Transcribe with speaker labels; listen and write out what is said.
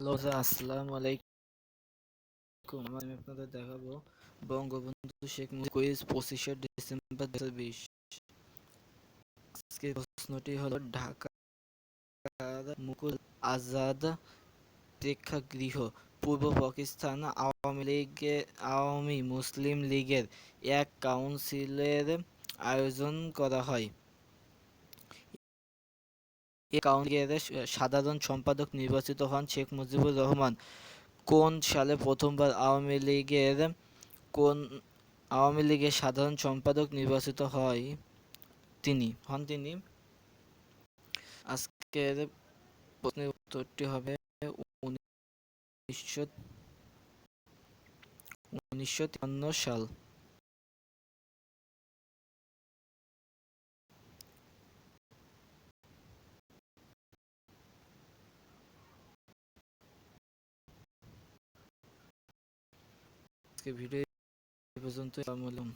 Speaker 1: Hello আসসালামু আলাইকুম। আমি আপনাদের দেখাবো বঙ্গবন্ধু শেখ মুজিব পঁচিশে ডিসেম্বর দু প্রশ্নটি মুকুল আজাদ প্রেক্ষাগৃহ পূর্ব পাকিস্তান আওয়ামী লীগের আওয়ামী মুসলিম লীগের এক কাউন্সিলের আয়োজন করা হয়। এ কাউন্সিলের সাধারণ সম্পাদক নির্বাচিত হন শেখ মুজিবুর রহমান। কোন সালে প্রথমবার আওয়ামী লীগের, কোন আওয়ামী লীগের সাধারণ সম্পাদক নির্বাচিত হয়? তিনি, হন তিনি। আজকের প্রশ্নের উত্তরটি হবে উনিশশো উনিশশো সাল। আজকে ভিডিও পর্যন্ত আমলম